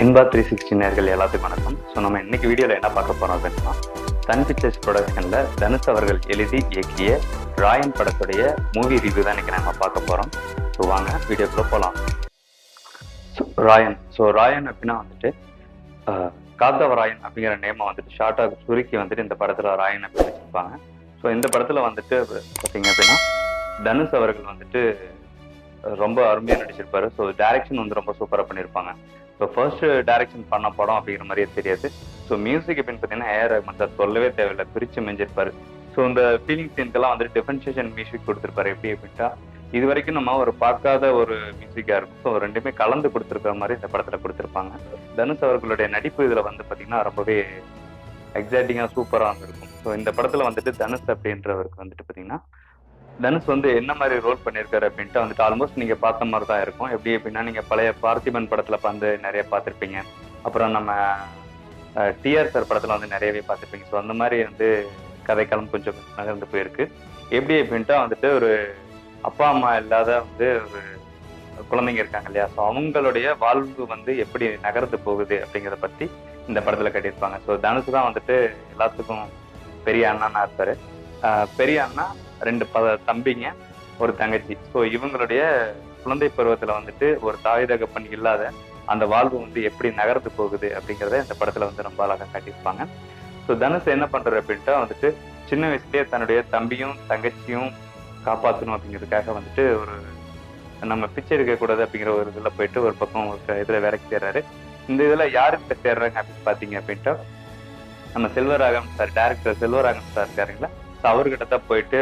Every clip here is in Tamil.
இன்பா த்ரீ சிக்ஸ்டி நேர்கள் எல்லாத்துக்கும் வணக்கம். ஸோ நம்ம இன்னைக்கு வீடியோவில் என்ன பார்க்க போறோம் அப்படின்னா சன் பிக்சர்ஸ் ப்ரொடக்ஷனில் தனுஷ் அவர்கள் எழுதி இயக்கிய ராயன் படத்துடைய மூவி ரிவ்யூ தான் இன்னைக்கு நம்ம பார்க்க போகிறோம் ஸோ வாங்க வீடியோக்குள்ள போகலாம் ஸோ ராயன். ஸோ ராயன் அப்படின்னா வந்துட்டு ஆஹ், காத்தவ ராயன் அப்படிங்கிற நேமை வந்துட்டு ஷார்ட்டாக சுருக்கி வந்துட்டு இந்த படத்தில் ராயன் அப்படின்னு வச்சுருப்பாங்க. ஸோ இந்த படத்தில் வந்துட்டு பார்த்தீங்க அப்படின்னா தனுஷ் அவர்கள் வந்துட்டு ரொம்ப அருமையாக நடிச்சிருப்பாரு. ஸோ டைரக்ஷன் வந்து ரொம்ப சூப்பராக பண்ணியிருப்பாங்க ஸோ ஃபர்ஸ்ட் டைரக்ஷன் பண்ண படம் அப்படிங்கிற மாதிரியே தெரியாது. ஸோ மியூசிக் அப்படின்னு பார்த்தீங்கன்னா ஏஆர் ரஹ்மான் சார் சொல்லவே தேவையில்லை. பிரித்து மெஞ்சிருப்பாரு. ஸோ இந்த ஃபீலிங் சீனுக்கெல்லாம் வந்துட்டு டிஃபரன்ஷியேஷன் மியூசிக் கொடுத்துருப்பாரு. எப்படி அப்படின்ட்டா இது வரைக்கும் நம்ம ஒரு பார்க்காத ஒரு மியூசிக்காக இருக்கும். ஸோ ரெண்டுமே கலந்து கொடுத்துருக்கிற மாதிரி இந்த படத்தில் கொடுத்துருப்பாங்க. தனுஷ் அவர்களுடைய நடிப்பு இதில் வந்து பார்த்தீங்கன்னா ரொம்பவே எக்ஸைட்டிங்காக சூப்பராக இருந்திருக்கும் ஸோ இந்த படத்தில் வந்துட்டு தனுஷ் அப்படின்றவருக்கு வந்துட்டு பார்த்தீங்கன்னா தனுஷ் வந்து என்ன மாதிரி ரோல் பண்ணியிருக்காரு அப்படின்ட்டு வந்துட்டு ஆல்மோஸ்ட் நீங்க பார்த்த மாதிரி தான் இருக்கும். எப்படி அப்படின்னா நீங்க பழைய பார்த்திபன் படத்துல வந்து நிறைய பார்த்துருப்பீங்க. அப்புறம் நம்ம டிஆர் சார் படத்துல வந்து நிறையவே பார்த்துருப்பீங்க. ஸோ அந்த மாதிரி வந்து கதைக்களம் கொஞ்சம் நகர்ந்து போயிருக்கு. எப்படி அப்படின்ட்டா வந்துட்டு ஒரு அப்பா அம்மா இல்லாத வந்து ஒரு குழந்தைங்க இருக்காங்க இல்லையா? ஸோ அவங்களுடைய வாழ்வு வந்து எப்படி நகர்ந்து போகுது அப்படிங்கிறத பத்தி இந்த படத்துல கட்டியிருப்பாங்க. ஸோ தனுஷ் தான் வந்துட்டு எல்லாத்துக்கும் பெரிய அண்ணனா இருப்பாரு. பெரிய அண்ணா ரெண்டு ப தம்பிங்க ஒரு தங்கச்சி. ஸோ இவங்களுடைய குழந்தை பருவத்தில் வந்துட்டு ஒரு தாய் தகப்பன் இல்லாத அந்த வாழ்வு வந்து எப்படி நகர்ந்து போகுது அப்படிங்கிறத இந்த படத்தில் வந்து ரொம்ப அழகாக காட்டியிருப்பாங்க. ஸோ தனுஷ் என்ன பண்றாரு அப்படின்ட்டா வந்துட்டு சின்ன வயசுலேயே தன்னுடைய தம்பியும் தங்கச்சியும் காப்பாற்றணும் அப்படிங்கிறதுக்காக வந்துட்டு ஒரு நம்ம பிச்சை எடுக்கக்கூடாது அப்படிங்கிற ஒரு இதில் போயிட்டு ஒரு பக்கம் ஒரு இதில் வேலைக்கு சேர்றாரு இந்த இதில் யாருக்கு சேர்றாங்க அப்படின்னு பார்த்தீங்க அப்படின்ட்டா நம்ம Selvaragam sir director Selvaragam sir இருக்காருங்களா? So அவர்கிட்ட தான் போயிட்டு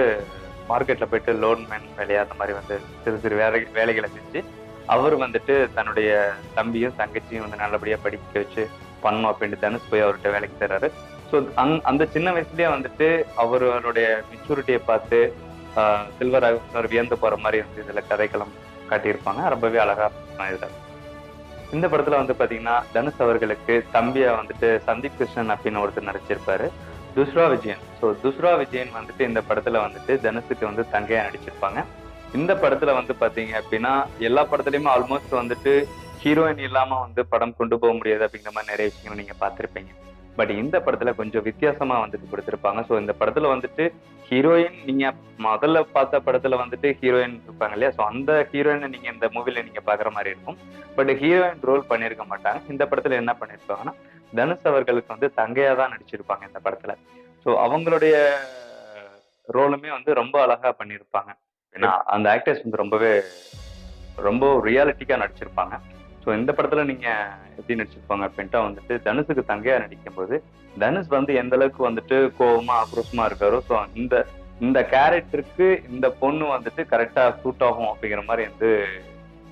மார்க்கெட்டில் போயிட்டு லோன் மேன் வேலையா அந்த மாதிரி வந்து சிறு சிறு வேலை வேலைகளை செஞ்சு அவர் வந்துட்டு தன்னுடைய தம்பியும் தங்கச்சியும் வந்து நல்லபடியாக படிக்க வச்சு பண்ணணும் அப்படின்ட்டு தனுஷ் போய் அவர்கிட்ட வேலைக்கு தர்றாரு ஸோ அந் அந்த சின்ன வயசுலயே வந்துட்டு அவருடைய மெச்சூரிட்டியை பார்த்து ஆஹ், வியந்து போற மாதிரி வந்து இதுல கதைக்களம் காட்டியிருப்பாங்க. ரொம்பவே அழகா இதுல இந்த படத்துல வந்து பாத்தீங்கன்னா தனுஷ் அவர்களுக்கு தம்பியை வந்துட்டு சந்தீப் கிருஷ்ணன் அப்படின்னு ஒருத்தர் நடிச்சிருப்பாரு. துஸ்ரா விஜயன். ஸோ துஸ்ரா விஜயன் வந்துட்டு இந்த படத்துல வந்துட்டு தனுஷுக்கு வந்து தங்கையா நடிச்சிருப்பாங்க. இந்த படத்துல வந்து பாத்தீங்க அப்படின்னா எல்லா படத்துலயுமே ஆல்மோஸ்ட் வந்துட்டு ஹீரோயின் இல்லாம வந்து படம் கொண்டு போக முடியாது அப்படிங்கிற மாதிரி நிறைய விஷயங்கள் நீங்க பார்த்துருப்பீங்க. பட் இந்த படத்துல கொஞ்சம் வித்தியாசமா வந்துட்டு கொடுத்துருப்பாங்க. ஸோ இந்த படத்துல வந்துட்டு ஹீரோயின் நீங்க முதல்ல பார்த்த படத்துல வந்துட்டு ஹீரோயின் இருப்பாங்க இல்லையா? ஸோ அந்த ஹீரோயினை நீங்க இந்த மூவில நீங்க பாக்குற மாதிரி இருக்கும். பட் ஹீரோயின் ரோல் பண்ணியிருக்க மாட்டாங்க. இந்த படத்துல என்ன பண்ணியிருப்பாங்கன்னா தனுஷ் அவர்களுக்கு வந்து தங்கையா தான் நடிச்சிருப்பாங்க இந்த படத்துல. ஸோ அவங்களுடைய ரோலுமே வந்து ரொம்ப அழகா பண்ணியிருப்பாங்க. ஏன்னா அந்த ஆக்டர்ஸ் வந்து ரொம்பவே ரொம்ப ரியாலிட்டிக்கா நடிச்சிருப்பாங்க. ஸோ இந்த படத்துல நீங்க எப்படி நடிச்சிருப்பாங்க அப்படின்ட்டு வந்துட்டு தனுஷுக்கு தங்கையா நடிக்கும்போது தனுஷ் வந்து எந்த அளவுக்கு வந்துட்டு கோபமா ஆக்ரோஷமா இருக்காரோ ஸோ இந்த இந்த கேரக்டருக்கு இந்த பொண்ணு வந்துட்டு கரெக்டா சூட் ஆகும் அப்படிங்கிற மாதிரி வந்து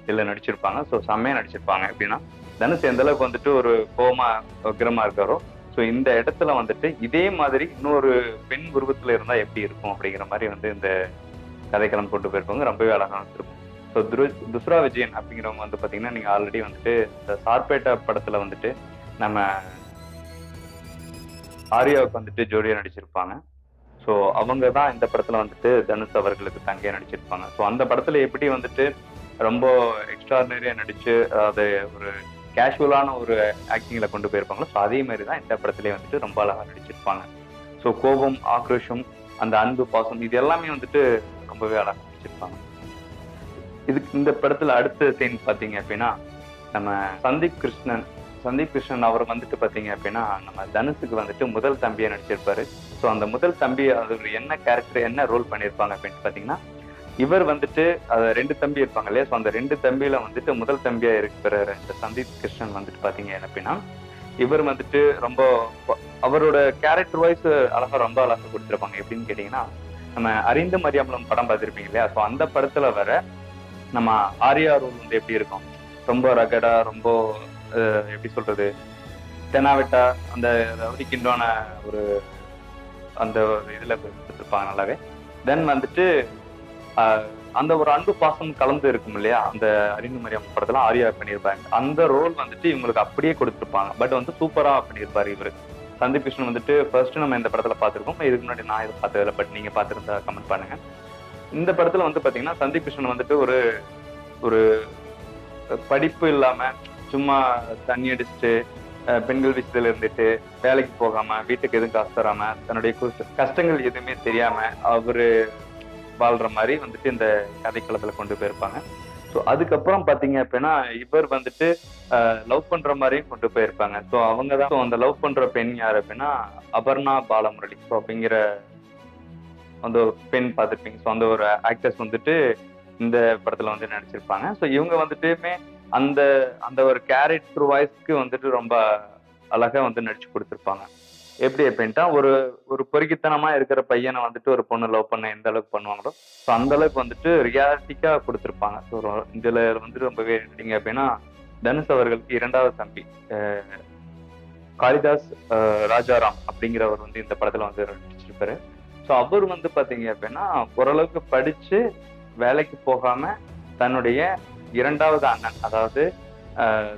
இதுல நடிச்சிருப்பாங்க. ஸோ செம்மையா நடிச்சிருப்பாங்க. எப்படின்னா தனுஷ் எந்த அளவுக்கு வந்துட்டு ஒரு கோமா உக்கிரமா இருக்காரோ ஸோ இந்த இடத்துல வந்துட்டு இதே மாதிரி இன்னொரு பெண் உருவத்துல இருந்தா எப்படி இருக்கும் அப்படிங்கிற மாதிரி வந்து இந்த கதைக்களம் கொண்டு போயிருப்பாங்க. ரொம்பவே அழகான இருக்கும் ஸோ துரு துஸ்ரா விஜயன் அப்படிங்கிறவங்க வந்து பார்த்தீங்கன்னா நீங்க ஆல்ரெடி வந்துட்டு இந்த சார்பேட்டா படத்துல வந்துட்டு நம்ம ஆர்யாவுக்கு வந்துட்டு ஜோடியா நடிச்சிருப்பாங்க. ஸோ அவங்க தான் இந்த படத்துல வந்துட்டு தனுஷ் அவர்களுக்கு தங்கையா நடிச்சிருப்பாங்க. ஸோ அந்த படத்துல எப்படி வந்துட்டு ரொம்ப எக்ஸ்ட்ராடினரியா நடிச்சு அது ஒரு கேஷுவலான ஒரு ஆக்டிங்கில் கொண்டு போயிருப்பாங்களோ ஸோ அதே மாதிரி தான் இந்த படத்துலேயே வந்துட்டு ரொம்ப அழகாக நடிச்சிருப்பாங்க. ஸோ கோபம் ஆக்ரோஷம் அந்த அன்பு பாசம் இது எல்லாமே வந்துட்டு ரொம்பவே அழகாக நடிச்சிருப்பாங்க. இதுக்கு இந்த படத்தில் அடுத்த சீன் பார்த்தீங்க அப்படின்னா நம்ம சந்தீப் கிருஷ்ணன் சந்தீப் கிருஷ்ணன் அவர் வந்துட்டு பார்த்தீங்க அப்படின்னா நம்ம தனுஷுக்கு வந்துட்டு முதல் தம்பியை நடிச்சிருப்பாரு. ஸோ அந்த முதல் தம்பி அது என்ன கேரக்டர் என்ன ரோல் பண்ணியிருப்பாங்க அப்படின்னு பார்த்தீங்கன்னா இவர் வந்துட்டு அதை ரெண்டு தம்பி இருப்பாங்க இல்லையா? ஸோ அந்த ரெண்டு தம்பியில வந்துட்டு முதல் தம்பியா இருக்கிற இந்த சந்தீப் கிருஷ்ணன் வந்துட்டு பாத்தீங்க அப்படின்னா இவர் வந்துட்டு ரொம்ப அவரோட கேரக்டர் வைஸ் அழகா ரொம்ப அழகா கொடுத்துருப்பாங்க. எப்படின்னு கேட்டீங்கன்னா நம்ம அறிந்து மரியாமலம் படம் பார்த்திருப்பீங்க இல்லையா? ஸோ அந்த படத்துல வர நம்ம ஆரியா ரூல் வந்து எப்படி இருக்கும்? ரொம்ப ரகடா ரொம்ப எப்படி சொல்றது? தெனாவெட்டா அந்த ரவுடிக்கின்றான ஒரு அந்த ஒரு இதுல கொடுத்துருப்பாங்க நல்லாவே. தென் வந்துட்டு அந்த ஒரு அன்பு பாசம் கலந்து இருக்கும் இல்லையா? அந்த அறிந்து மரியம் படத்துல ஆரியா பண்ணியிருப்பாங்க. அந்த ரோல் வந்துட்டு இவங்களுக்கு அப்படியே கொடுத்துருப்பாங்க. பட் வந்து சூப்பரா பண்ணியிருப்பாரு இவரு. சந்தீப் கிருஷ்ணன் வந்துட்டு ஃபர்ஸ்ட் நம்ம இந்த படத்துல பார்த்திருக்கோம். இதுக்கு முன்னாடி நான் இதை பார்த்ததில்ல பட் நீங்க பார்த்துருந்தா கமெண்ட் பண்ணுங்க. இந்த படத்துல வந்து பாத்தீங்கன்னா சந்தீப் கிருஷ்ணன் வந்துட்டு ஒரு ஒரு படிப்பு இல்லாம சும்மா தண்ணி அடிச்சுட்டு பெண்கள் விஷயத்துல இருந்துட்டு வேலைக்கு போகாம வீட்டுக்கு எதுவும் காசு தராம தன்னுடைய கஷ்டங்கள் எதுவுமே தெரியாம அவரு வாழ்ற மாதிரி வந்துட்டு இந்த கதைக்களத்துல கொண்டு போயிருப்பாங்க. ஸோ அதுக்கப்புறம் பாத்தீங்க அப்படின்னா இவர் வந்துட்டு லவ் பண்ற மாதிரியும் கொண்டு போயிருப்பாங்க. ஸோ அவங்க தான் அந்த லவ் பண்ற பெண் யார் அப்படின்னா அபர்ணா பாலமுரளி. ஸோ அப்படிங்கிற அந்த ஒரு பெண் பார்த்துருப்பீங்க. ஸோ அந்த ஒரு ஆக்டர்ஸ் வந்துட்டு இந்த படத்துல வந்து நடிச்சிருப்பாங்க. ஸோ இவங்க வந்துட்டுமே அந்த அந்த ஒரு கேரக்டர் வாய்ஸ்க்கு வந்துட்டு ரொம்ப அழகா வந்து நடிச்சு கொடுத்துருப்பாங்க. எப்படி அப்படின்ட்டா ஒரு ஒரு பொறுக்கித்தனமா இருக்கிற பையனை வந்துட்டு ஒரு பொண்ணு லவ் பண்ண எந்த அளவுக்கு பண்ணுவாங்களோ ஸோ அந்த அளவுக்கு வந்துட்டு ரியாலிட்டிக்கா கொடுத்துருப்பாங்க. ஸோ இதுல வந்துட்டு ரொம்பவே எடுத்தீங்க அப்படின்னா தனுஷ் அவர்களுக்கு இரண்டாவது தம்பி காளிதாஸ் ராஜாராம் அப்படிங்கிறவர் வந்து இந்த படத்துல வந்து நடிச்சிருப்பாரு. ஸோ அவர் வந்து பாத்தீங்க அப்படின்னா ஓரளவுக்கு படிச்சு வேலைக்கு போகாம தன்னுடைய இரண்டாவது அண்ணன் அதாவது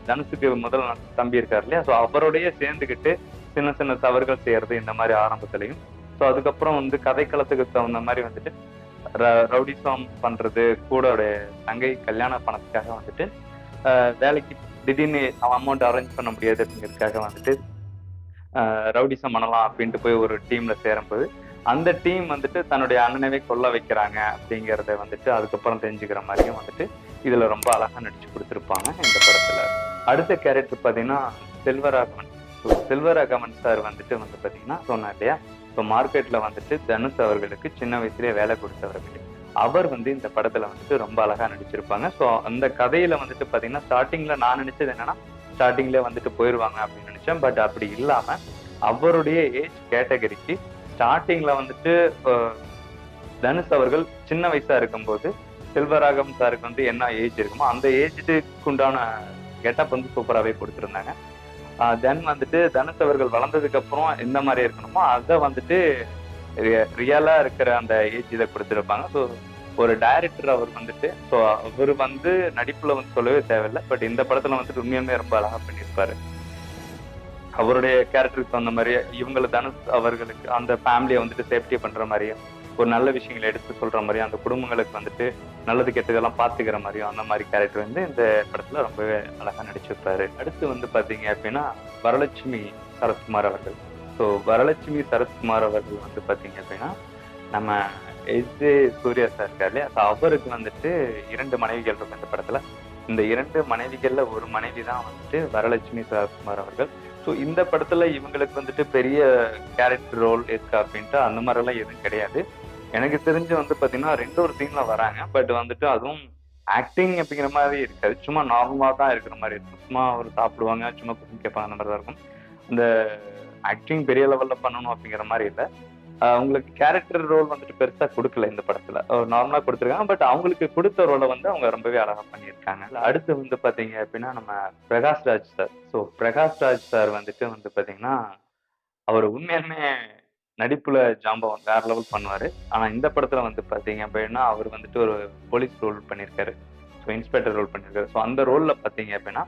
தனுஷுக்கு முதல் தம்பி இருக்கார் இல்லையா? ஸோ அவருடைய சேர்ந்துக்கிட்டு சின்ன சின்ன தவறுகள் செய்யறது இந்த மாதிரி ஆரம்பத்திலையும். ஸோ அதுக்கப்புறம் வந்து கதைக்களத்துக்கு தகுந்த மாதிரி வந்துட்டு ர- ரவுடிசம் பண்றது கூட தங்கை கல்யாண பணத்துக்காக வந்துட்டு வேலைக்கு திடீர்னு அமௌண்ட் அரேஞ்ச் பண்ண முடியாது அப்படிங்கிறதுக்காக வந்துட்டு ரவுடிசம் பண்ணலாம் அப்படின்ட்டு போய் ஒரு டீம்ல சேரும்போது அந்த டீம் வந்துட்டு தன்னுடைய அண்ணனவே கொல்ல வைக்கிறாங்க அப்படிங்கிறத வந்துட்டு அதுக்கப்புறம் தெரிஞ்சுக்கிற மாதிரியும் வந்துட்டு இதுல ரொம்ப அழகா நடிச்சு கொடுத்துருப்பாங்க இந்த படத்துல. அடுத்த கேரக்டர் பாத்தீங்கன்னா செல்வராகவன். ஸோ அகமன் சார் வந்துட்டு வந்து பாத்தீங்கன்னா சொன்னார் இல்லையா? ஸோ மார்க்கெட்ல வந்துட்டு தனுஷ் அவர்களுக்கு சின்ன வயசுலயே வேலை கொடுத்தவர்கள் அவர். வந்து இந்த படத்துல வந்துட்டு ரொம்ப அழகா நடிச்சிருப்பாங்க. ஸோ அந்த கதையில வந்துட்டு பாத்தீங்கன்னா ஸ்டார்டிங்ல நான் நினைச்சது என்னன்னா ஸ்டார்டிங்ல வந்துட்டு போயிருவாங்க அப்படின்னு நினைச்சேன். பட் அப்படி இல்லாம அவருடைய ஏஜ் கேட்டகரிக்கு ஸ்டார்டிங்ல வந்துட்டு தனுஷ் அவர்கள் சின்ன வயசா இருக்கும்போது செல்வராகம் சாருக்கு வந்து என்ன ஏஜ் இருக்குமோ அந்த ஏஜுக்கு உண்டான கெட்டப் வந்து சூப்பராகவே கொடுத்துருந்தாங்க. தென் வந்துட்டு தனுஷ் அவர்கள் வளர்ந்ததுக்கு அப்புறம் எந்த மாதிரி இருக்கணுமோ அதை வந்துட்டு ரியலா இருக்கிற அந்த ஏஜ் இதை கொடுத்துருப்பாங்க. ஸோ ஒரு டைரக்டர் அவர் வந்துட்டு ஸோ அவர் வந்து நடிப்புல வந்து சொல்லவே தேவையில்லை. பட் இந்த படத்துல வந்துட்டு உண்மையுமே ரொம்ப அழகா பண்ணியிருப்பாரு. அவருடைய கேரக்டருக்கு தகுந்த மாதிரி இவங்களை தனுஷ் அவர்களுக்கு அந்த ஃபேமிலியை வந்துட்டு சேஃப்டி பண்ற மாதிரியும் ஒரு நல்ல விஷயங்களை எடுத்து சொல்ற மாதிரியும் அந்த குடும்பங்களுக்கு வந்துட்டு நல்லது கெட்டதெல்லாம் பார்த்துக்கிற மாதிரியும் அந்த மாதிரி கேரக்டர் வந்து இந்த படத்துல ரொம்பவே அழகா நடிச்சிருப்பாரு. அடுத்து வந்து பாத்தீங்க அப்படின்னா வரலட்சுமி சரத்குமார் அவர்கள். ஸோ வரலட்சுமி சரத்குமார் அவர்கள் வந்து பாத்தீங்க அப்படின்னா நம்ம எஸ் ஜே சூர்யா சார் இருக்கார் இல்லையா? அவருக்கு வந்துட்டு இரண்டு மனைவிகள் இருக்கும் இந்த படத்துல. இந்த இரண்டு மனைவிகள்ல ஒரு மனைவி தான் வந்துட்டு வரலட்சுமி சரத்குமார் அவர்கள். ஸோ இந்த படத்துல இவங்களுக்கு வந்துட்டு பெரிய கேரக்டர் ரோல் இருக்கா அப்படின்ட்டு அந்த மாதிரிலாம் எதுவும் கிடையாது. எனக்கு தெரிஞ்சு வந்து பாத்தீங்கன்னா ரெண்டு ஒரு சீன்ல வராங்க. பட் வந்துட்டு அதுவும் ஆக்டிங் அப்படிங்கிற மாதிரி இருக்காது. சும்மா நார்மலா தான் இருக்கிற மாதிரி இருக்கும். சும்மா அவர் சாப்பிடுவாங்க சும்மா குக்கிங் கேட்பாங்க அந்த மாதிரி தான் இருக்கும். இந்த ஆக்டிங் பெரிய லெவல்ல பண்ணணும் அப்படிங்கிற மாதிரி இல்லை. அவங்களுக்கு கேரக்டர் ரோல் வந்துட்டு பெருசா கொடுக்கல இந்த படத்துல. நார்மலா கொடுத்துருக்காங்க. பட் அவங்களுக்கு கொடுத்த ரோலை வந்து அவங்க ரொம்பவே அழகா பண்ணியிருக்காங்க. அடுத்து வந்து பாத்தீங்க அப்படின்னா நம்ம Prakash Raj sir. So Prakash Raj sir வந்துட்டு வந்து பாத்தீங்கன்னா அவர் உண்மையாலுமே நடிப்புல ஜாம்பவன் வேற லெவல் பண்ணுவார். ஆனால் இந்த படத்தில் வந்து பார்த்தீங்க அப்படின்னா அவர் வந்துட்டு ஒரு போலீஸ் ரோல் பண்ணியிருக்காரு ஸோ இன்ஸ்பெக்டர் ரோல் பண்ணியிருக்காரு ஸோ அந்த ரோலில் பார்த்தீங்க அப்படின்னா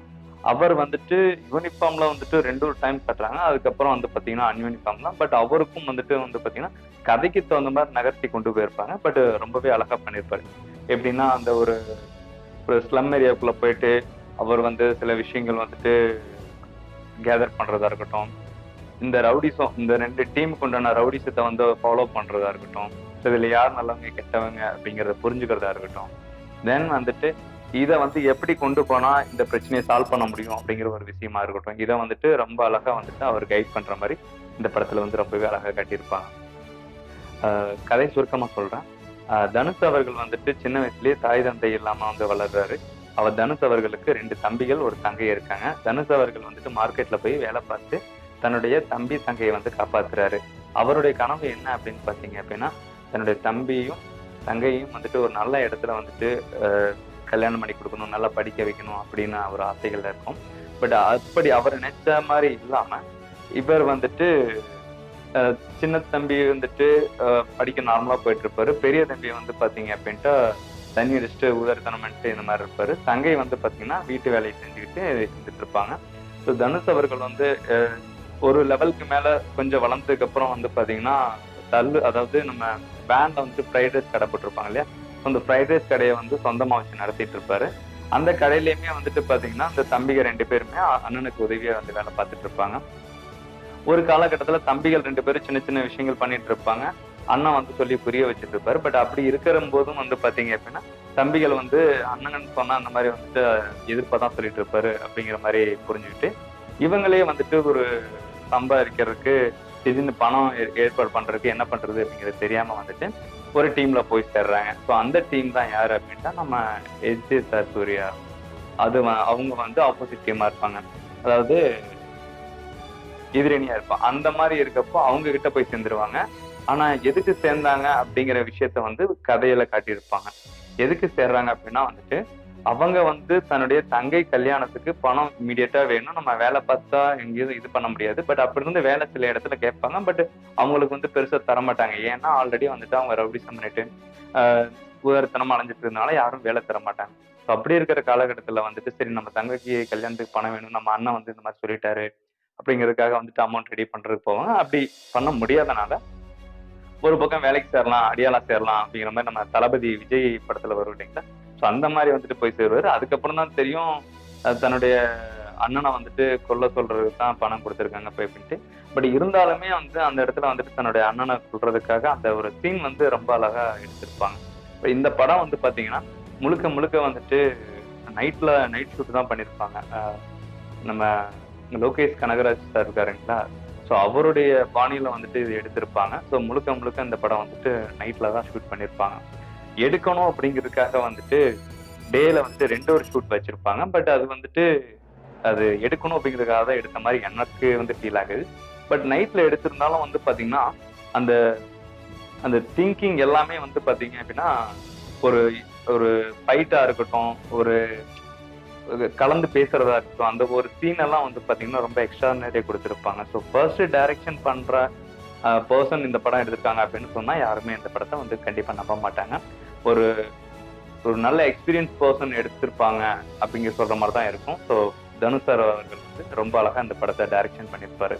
அவர் வந்துட்டு யூனிஃபார்ம்ல வந்துட்டு ரெண்டு ஒரு டைம் கட்டுறாங்க. அதுக்கப்புறம் வந்து பார்த்தீங்கன்னா அன்யூனிஃபார்ம் தான். பட் அவருக்கும் வந்துட்டு வந்து பார்த்தீங்கன்னா கதைக்கு தகுந்த மாதிரி நகர்த்தி கொண்டு போயிருப்பாங்க. பட் ரொம்பவே அழகாக பண்ணியிருப்பாரு எப்படின்னா அந்த ஒரு ஒரு ஸ்லம் ஏரியாவுக்குள்ளே போயிட்டு அவர் வந்து சில விஷயங்கள் வந்துட்டு கேதர் பண்ணுறதா இருக்கட்டும் இந்த ரவுடிசம் இந்த ரெண்டு டீமுக்கு உண்டான ரவுடிசத்தை வந்து ஃபாலோ பண்றதா இருக்கட்டும் இதுல யார் நல்லவங்க கெட்டவங்க அப்படிங்கறத புரிஞ்சுக்கிறதா இருக்கட்டும். தென் வந்துட்டு இதை வந்து எப்படி கொண்டு போனா இந்த பிரச்சனையை சால்வ் பண்ண முடியும் அப்படிங்கிற ஒரு விஷயமா இருக்கட்டும். இதை வந்துட்டு ரொம்ப அழகா வந்துட்டு அவர் கைட் பண்ற மாதிரி இந்த படத்துல வந்து ரொம்பவே அழகா கட்டியிருப்பாங்க. கதை சுருக்கமா சொல்றேன். தனுஷ் அவர்கள் வந்துட்டு சின்ன வயசுலயே தாய் தந்தை இல்லாம வந்து வளர்றாரு. அவர் தனுஷ் அவர்களுக்கு ரெண்டு தம்பிகள் ஒரு தங்கை இருக்காங்க. தனுஷ் அவர்கள் வந்துட்டு மார்க்கெட்ல போய் வேலை பார்த்து தன்னுடைய தம்பி தங்கையை வந்து காப்பாத்துறாரு. அவருடைய கனவு என்ன அப்படின்னு பாத்தீங்க அப்படின்னா தன்னுடைய தம்பியும் தங்கையும் வந்துட்டு ஒரு நல்ல இடத்துல வந்துட்டு கல்யாணம் பண்ணி கொடுக்கணும் நல்லா படிக்க வைக்கணும் அப்படின்னு அவர் ஆசைகள் இருக்கும். பட் அப்படி அவர் நினைச்ச மாதிரி இல்லாம இவர் வந்துட்டு சின்ன தம்பி வந்துட்டு படிக்க நார்மலா போயிட்டு இருப்பாரு பெரிய தம்பி வந்து பாத்தீங்க அப்படின்ட்டு தண்ணி அடிச்சுட்டு உதரித்தனம் பண்ணிட்டு இந்த மாதிரி இருப்பாரு. தங்கை வந்து பாத்தீங்கன்னா வீட்டு வேலையை செஞ்சுக்கிட்டு இருந்துட்டு இருப்பாங்க. ஸோ தனுஷ் அவர்கள் வந்து ஒரு லெவலுக்கு மேல கொஞ்சம் வளர்ந்ததுக்கு அப்புறம் வந்து பாத்தீங்கன்னா தள்ளு அதாவது நம்ம வேன்ல வந்து ஃப்ரைட் ரைஸ் கடை போட்டிருப்பாங்க இல்லையா? அந்த ஃப்ரைட் ரைஸ் கடையை வந்து சொந்தமா வச்சு நடத்திட்டு இருப்பாரு. அந்த கடையிலயுமே வந்துட்டு பாத்தீங்கன்னா அந்த தம்பிகள் ரெண்டு பேருமே அண்ணனுக்கு உதவியா வந்து வேலை பார்த்துட்டு இருப்பாங்க. ஒரு காலகட்டத்துல தம்பிகள் ரெண்டு பேரும் சின்ன சின்ன விஷயங்கள் பண்ணிட்டு இருப்பாங்க. அண்ணன் வந்து சொல்லி புரிய வச்சுட்டு இருப்பாரு. பட் அப்படி இருக்கிற போதும் வந்து பாத்தீங்க அப்படின்னா தம்பிகள் வந்து அண்ணன் சொன்னா அந்த மாதிரி வந்துட்டு எதிர்ப்பா சொல்லிட்டு இருப்பாரு அப்படிங்கிற மாதிரி புரிஞ்சுக்கிட்டு இவங்களே வந்துட்டு ஒரு சம்பாதிக்கிறதுக்கு திடீர்னு பணம் ஏற்பாடு பண்றதுக்கு என்ன பண்றது அப்படிங்கிறது தெரியாம வந்துட்டு ஒரு டீம்ல போய் சேர்றாங்க. ஸோ அந்த டீம் தான் யாரு அப்படின்னா நம்ம எஸ்ஜே சார் சூர்யா. அது வ- அவங்க வந்து ஆப்போசிட் டீமா இருப்பாங்க. அதாவது எதிரணியா இருப்பான் அந்த மாதிரி இருக்கப்போ அவங்க கிட்ட போய் சேர்ந்துருவாங்க. ஆனா எதுக்கு சேர்ந்தாங்க அப்படிங்கிற விஷயத்த வந்து கதையில காட்டியிருப்பாங்க. எதுக்கு சேர்றாங்க அப்படின்னா வந்துட்டு அவங்க வந்து தன்னுடைய தங்கை கல்யாணத்துக்கு பணம் இமீடியட்டா வேணும். நம்ம வேலை பார்த்தா எங்கேயும் இது பண்ண முடியாது. பட் அப்படி இருந்து வேலை சில இடத்துல கேட்பாங்க. பட் அவங்களுக்கு வந்து பெருசா தர மாட்டாங்க ஏன்னா ஆல்ரெடி வந்துட்டு அவங்க ரவுடிசம் பண்ணிட்டு உதாரத்தனமா அலைஞ்சிட்டு இருந்தாலும் யாரும் வேலை தர மாட்டாங்க ஸோ அப்படி இருக்கிற காலகட்டத்துல வந்துட்டு சரி நம்ம தங்கைக்கு கல்யாணத்துக்கு பணம் வேணும். நம்ம அண்ணன் வந்து இந்த மாதிரி சொல்லிட்டாரு அப்படிங்கிறதுக்காக வந்துட்டு அமௌண்ட் ரெடி பண்றதுக்கு போவாங்க. அப்படி பண்ண முடியாதனால ஒரு பக்கம் வேலைக்கு சேரலாம் அடியாளா சேரலாம் அப்படிங்கிற மாதிரி நம்ம தளபதி விஜய் படத்துல வரும் இல்லைங்களா? ஸோ அந்த மாதிரி வந்துட்டு போய் சேருவார். அதுக்கப்புறம் தான் தெரியும் தன்னுடைய அண்ணனை வந்துட்டு கொல்ல சொல்றதுக்கு தான் பணம் கொடுத்துருக்காங்க போய் அப்படின்ட்டு. பட் இருந்தாலுமே வந்து அந்த இடத்துல வந்துட்டு தன்னுடைய அண்ணனை சொல்றதுக்காக அந்த ஒரு சீன் வந்து ரொம்ப அழகா எடுத்திருப்பாங்க. இந்த படம் வந்து பாத்தீங்கன்னா முழுக்க முழுக்க வந்துட்டு நைட்ல நைட் ஷூட் தான் பண்ணியிருப்பாங்க நம்ம லோகேஷ் கனகராஜ் சார் இருக்காருங்களா ஸோ அவருடைய பாணியில வந்துட்டு இது எடுத்திருப்பாங்க. ஸோ முழுக்க முழுக்க இந்த படம் வந்துட்டு நைட்ல தான் ஷூட் பண்ணியிருப்பாங்க எடுக்கணும் அப்படிங்கிறதுக்காக வந்துட்டு டேல வந்துட்டு ரெண்டு ஒரு ஷூட் வச்சிருப்பாங்க. பட் அது வந்துட்டு அது எடுக்கணும் அப்படிங்கிறதுக்காக தான் எடுத்த மாதிரி எனக்கு வந்து ஃபீல் ஆகுது. பட் நைட்ல எடுத்திருந்தாலும் வந்து பாத்தீங்கன்னா அந்த அந்த திங்கிங் எல்லாமே வந்து பாத்தீங்க அப்படின்னா ஒரு ஒரு ஃபைட்டா இருக்கட்டும் ஒரு ஒரு கலந்து பேசுறதா இருக்கட்டும் அந்த ஒரு சீன் எல்லாம் வந்து பாத்தீங்கன்னா ரொம்ப எக்ஸ்ட்ரானரியா கொடுத்துருப்பாங்க. ஸோ ஃபர்ஸ்ட் டைரக்ஷன் பண்ற பர்சன் இந்த படம் எடுத்திருக்காங்க அப்படின்னு சொன்னா யாருமே இந்த படத்தை வந்து கண்டிப்பா நம்ப மாட்டாங்க. ஒரு ஒரு நல்ல எக்ஸ்பீரியன்ஸ் பர்சன் எடுத்திருப்பாங்க அப்படிங்கிற சொல்ற மாதிரி தான் இருக்கும். ஸோ தனுஷ் சார் அவர்கள் வந்து ரொம்ப அழகா அந்த படத்தை டைரக்ஷன் பண்ணியிருப்பாரு.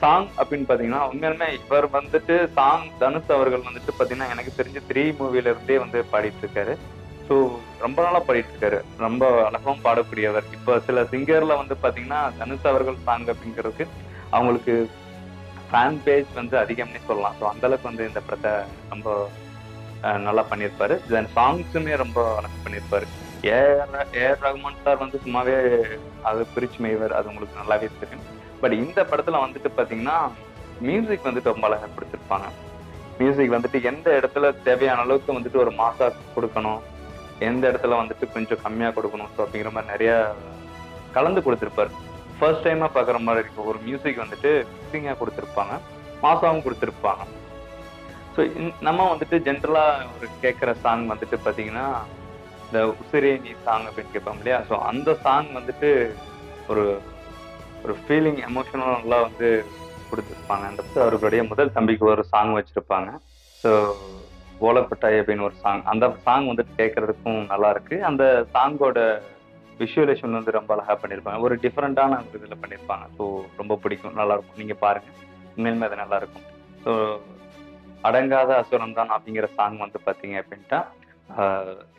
சாங் அப்படின்னு பாத்தீங்கன்னா உண்மையுமே இவர் வந்துட்டு சாங் தனுஷ் அவர்கள் வந்துட்டு பாத்தீங்கன்னா எனக்கு தெரிஞ்ச த்ரீ மூவில இருந்தே வந்து பாடிட்டு இருக்காரு ஸோ ரொம்ப நாளா பாடிட்டு இருக்காரு ரொம்ப அழகாவும் பாடக்கூடியவர். இப்போ சில சிங்கர்ல வந்து பாத்தீங்கன்னா தனுஷ் அவர்கள் சாங் அப்படிங்கிறதுக்கு அவங்களுக்கு ஃபேன் பேஜ் வந்து அதிகம்னே சொல்லலாம். ஸோ அந்த அளவுக்கு வந்து இந்த படத்தை ரொம்ப நல்லா பண்ணியிருப்பாரு. தென் சாங்ஸுமே ரொம்ப அழகா பண்ணியிருப்பாரு. ஏஆர் ஏஆர் ரகுமான் சார் வந்து சும்மாவே அது பிரிச்சு மேய்வர் அது உங்களுக்கு நல்லாவே தெரியும். பட் இந்த படத்துல வந்துட்டு பாத்தீங்கன்னா மியூசிக் வந்துட்டு ரொம்ப அழகாக கொடுத்துருப்பாங்க. மியூசிக் வந்துட்டு எந்த இடத்துல தேவையான அளவுக்கு வந்துட்டு ஒரு மாசா கொடுக்கணும் எந்த இடத்துல வந்துட்டு கொஞ்சம் கம்மியா கொடுக்கணும் ஸோ அப்படிங்கிற மாதிரி நிறைய கலந்து கொடுத்துருப்பாரு. ஃபர்ஸ்ட் டைமா பார்க்குற மாதிரி இருக்கும். ஒரு மியூசிக் வந்துட்டு மிக்சிங்காக கொடுத்துருப்பாங்க மாசாவும் கொடுத்துருப்பாங்க. ஸோ நம்ம வந்துட்டு ஜென்ரலாக ஒரு கேட்குற சாங் வந்துட்டு பார்த்தீங்கன்னா இந்த உசிரே நீ சாங் அப்படின்னு கேட்போம் இல்லையா? ஸோ அந்த சாங் வந்துட்டு ஒரு ஒரு ஃபீலிங் எமோஷனலா வந்து கொடுத்துருப்பாங்க. அந்த அவர்களுடைய முதல் தம்பிக்கு ஒரு சாங் வச்சுருப்பாங்க. ஸோ ஓலப்பட்டாய் அப்படின்னு ஒரு சாங் அந்த சாங் வந்துட்டு கேட்குறதுக்கும் நல்லா இருக்கு. அந்த சாங்கோட விஷுவலேஷன் வந்து ரொம்ப அழகாக பண்ணியிருப்பாங்க ஒரு டிஃப்ரெண்ட்டான ஒரு இதில் பண்ணியிருப்பாங்க ஸோ ரொம்ப பிடிக்கும். நல்லாயிருக்கும் நீங்கள் பாருங்கள் உண்மையிலுமே அது நல்லாயிருக்கும் ஸோ அடங்காத அசுரம் தான் அப்படிங்கிற சாங் வந்து பார்த்தீங்க அப்படின்ட்டா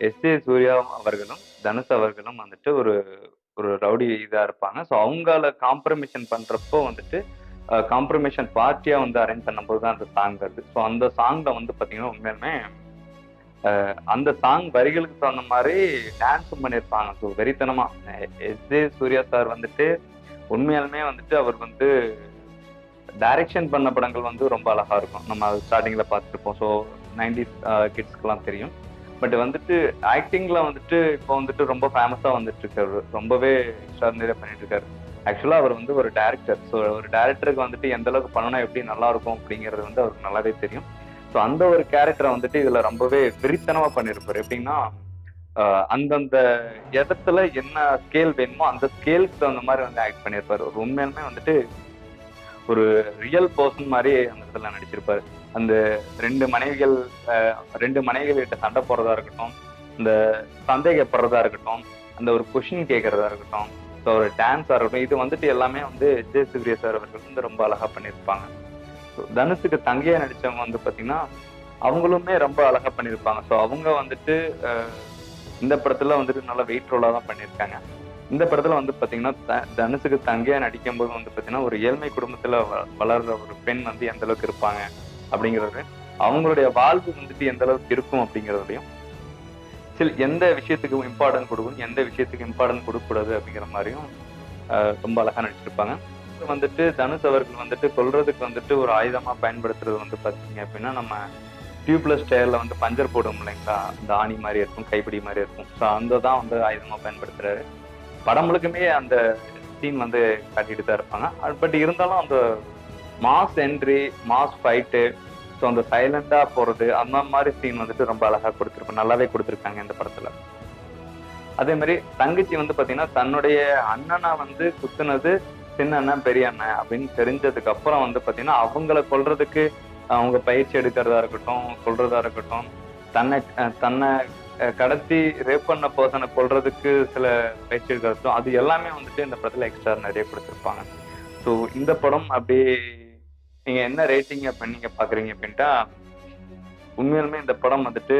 எஸ் ஏ சூர்யா அவர்களும் தனுஷ் அவர்களும் வந்துட்டு ஒரு ஒரு ரவுடி இதா இருப்பாங்க. ஸோ அவங்கள காம்ப்ரமிஷன் பண்றப்போ வந்துட்டு காம்ப்ரமிஷன் பார்ட்டியா வந்து அரேஞ்ச் பண்ணும்போது தான் அந்த சாங் வருது. ஸோ அந்த சாங்ல வந்து பாத்தீங்கன்னா உண்மையுமே அந்த சாங் வரிகளுக்கு தகுந்த மாதிரி டான்ஸும் பண்ணியிருப்பாங்க. ஸோ வெறித்தனமா. எஸ் ஏ சூர்யா சார் வந்துட்டு உண்மையாலுமே வந்துட்டு அவர் வந்து டைரக்ஷன் பண்ண படங்கள் வந்து ரொம்ப அழகா இருக்கும். நம்ம ஸ்டார்டிங்ல பார்த்துருப்போம். ஸோ நைன்டிஸ் கிட்ஸ்க்கெல்லாம் தெரியும். பட் வந்துட்டு ஆக்டிங்ல வந்துட்டு இப்போ வந்துட்டு ரொம்ப ஃபேமஸா வந்துட்டு இருக்காரு ரொம்பவே எக்ஸ்ட்ராடினரியா பண்ணிட்டு இருக்காரு ஆக்சுவலா அவர் வந்து ஒரு டேரக்டர் ஸோ ஒரு டேரக்டருக்கு வந்துட்டு எந்த அளவுக்கு பண்ணனா எப்படி நல்லா இருக்கும் அப்படிங்கிறது வந்து அவருக்கு நல்லாவே தெரியும். ஸோ அந்த ஒரு கேரக்டரை வந்துட்டு இதுல ரொம்பவே விரித்தனமா பண்ணியிருப்பாரு எப்படின்னா அந்தந்த இடத்துல என்ன ஸ்கேல் வேணுமோ அந்த ஸ்கேலுக்கு தகுந்த மாதிரி வந்து ஆக்ட் பண்ணியிருப்பாரு ஒரு உண்மையாலுமே வந்துட்டு ஒரு ரியல் பர்சன் மாதிரி அந்த இடத்துல நடிச்சிருப்பாரு. அந்த ரெண்டு மனைவிகள் ரெண்டு மனைவிகள்கிட்ட சண்டை போடுறதா இருக்கட்டும் இந்த சந்தேகப்படுறதா இருக்கட்டும் அந்த ஒரு கொஷின் கேட்கறதா இருக்கட்டும் ஸோ ஒரு டான்ஸாக இருக்கட்டும் இது வந்துட்டு எல்லாமே வந்து ஜே சூர்யா சார் அவர்கள் வந்து ரொம்ப அழகாக பண்ணியிருப்பாங்க. ஸோ தனுஷுக்கு தங்கையாக நடித்தவங்க வந்து பார்த்தீங்கன்னா அவங்களுமே ரொம்ப அழகாக பண்ணியிருப்பாங்க. ஸோ அவங்க வந்துட்டு இந்த படத்தில் வந்துட்டு நல்லா வெயிட் ரோலாக தான் பண்ணியிருக்காங்க. இந்த படத்துல வந்து பாத்தீங்கன்னா த- தனுஷுக்கு தங்கையா நடிக்கும் போது வந்து பாத்தீங்கன்னா ஒரு ஏழ்மை குடும்பத்துல வ- வளர்ற ஒரு பெண் வந்து எந்த அளவுக்கு இருப்பாங்க அப்படிங்கிறது அவங்களுடைய வாழ்வு வந்துட்டு எந்த அளவுக்கு இருக்கும் அப்படிங்கிறதையும் சில எந்த விஷயத்துக்கு இம்பார்ட்டன்ட் கொடுக்கணும் எந்த விஷயத்துக்கு இம்பார்ட்டன்ட் கொடுக்கக்கூடாது அப்படிங்கிற மாதிரியும் ரொம்ப அழகா நடிச்சிருப்பாங்க. வந்துட்டு தனுஷ் அவர்கள் வந்துட்டு கொல்றதுக்கு வந்துட்டு ஒரு ஆயுதமா பயன்படுத்துறது வந்து பாத்தீங்க அப்படின்னா நம்ம டியூப்லெஸ் டயர்ல வந்து பஞ்சர் போடும் இல்லைங்களா? இந்த ஆணி மாதிரி இருக்கும் கைப்பிடி மாதிரி இருக்கும். ஸோ அந்த தான் வந்து ஆயுதமா பயன்படுத்துறாரு. படம்முழுக்குமே அந்த சீன் வந்து காட்டிட்டு தான் இருப்பாங்க பட் இருந்தாலும் அந்த mass entry mass fight so அந்த சைலண்டா போறது அந்த மாதிரி சீன் வந்துட்டு ரொம்ப அழகா கொடுத்துருப்பாங்க. நல்லாவே கொடுத்துருக்காங்க இந்த படத்துல. அதே மாதிரி தங்கச்சி வந்து பாத்தீங்கன்னா தன்னுடைய அண்ணனை வந்து குத்துனது சின்ன அண்ணன் பெரிய அண்ணன் அப்படின்னு தெரிஞ்சதுக்கு அப்புறம் வந்து பாத்தீங்கன்னா அவங்கள கொல்றதுக்கு அவங்க பயிற்சி எடுக்கிறதா இருக்கட்டும் கொல்றதா இருக்கட்டும் தன்னை தன்னை கடத்தி ரேப் பண்ண பர்சனை கொள்றதுக்கு சில பயிற்சி எடுக்கிறதும் அது எல்லாமே வந்துட்டு இந்த படத்துல எக்ஸ்ட்ரா நிறைய கொடுத்துருப்பாங்க. ஸோ இந்த படம் அப்படியே நீங்க என்ன ரேட்டிங் அப்ப நீங்க பாக்குறீங்க அப்படின்ட்டா உண்மையிலுமே இந்த படம் வந்துட்டு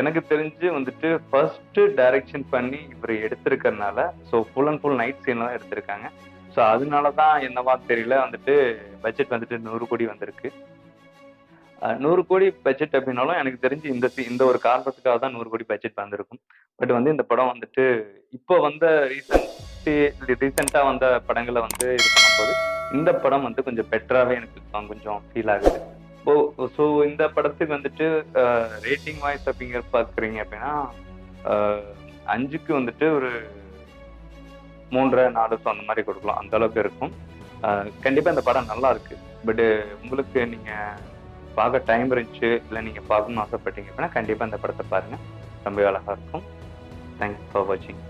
எனக்கு தெரிஞ்சு வந்துட்டு ஃபர்ஸ்ட் டைரக்ஷன் பண்ணி இவர் எடுத்திருக்கறனால so full and full night சீன்ல தான் எடுத்திருக்காங்க. ஸோ அதனால தான் என்னவா தெரியல வந்துட்டு பட்ஜெட் வந்துட்டு நூறு கோடி வந்திருக்கு. நூறு கோடி பட்ஜெட் அப்படின்னாலும் எனக்கு தெரிஞ்சு இந்த இந்த ஒரு காரணத்துக்காக தான் நூறு கோடி பட்ஜெட் வந்திருக்கும். பட் வந்து இந்த படம் வந்துட்டு இப்போ வந்த ரீசன்ட் ரீசெண்டாக வந்த படங்களை வந்து இது பண்ணும்போது இந்த படம் வந்து கொஞ்சம் பெட்டராகவே எனக்கு கொஞ்சம் ஃபீல் ஆகுது. ஓ ஸோ இந்த படத்துக்கு வந்துட்டு ரேட்டிங் வாய்ஸ் அப்படிங்கிற பார்க்குறீங்க அப்படின்னா அஞ்சுக்கு வந்துட்டு ஒரு மூன்றரை நாலு ஸோ அந்த மாதிரி கொடுக்கலாம். அந்த அளவுக்கு இருக்கும். கண்டிப்பாக இந்த படம் நல்லா இருக்கு. பட் உங்களுக்கு நீங்கள் பார்க்க டைம் இருந்துச்சு இல்லை நீங்கள் பார்க்கணும்னு ஆசைப்பட்டீங்க அப்படின்னா கண்டிப்பாக இந்த படத்தை பாருங்கள் ரொம்ப அழகாக இருக்கும். தேங்க்ஸ் ஃபார் வாட்சிங்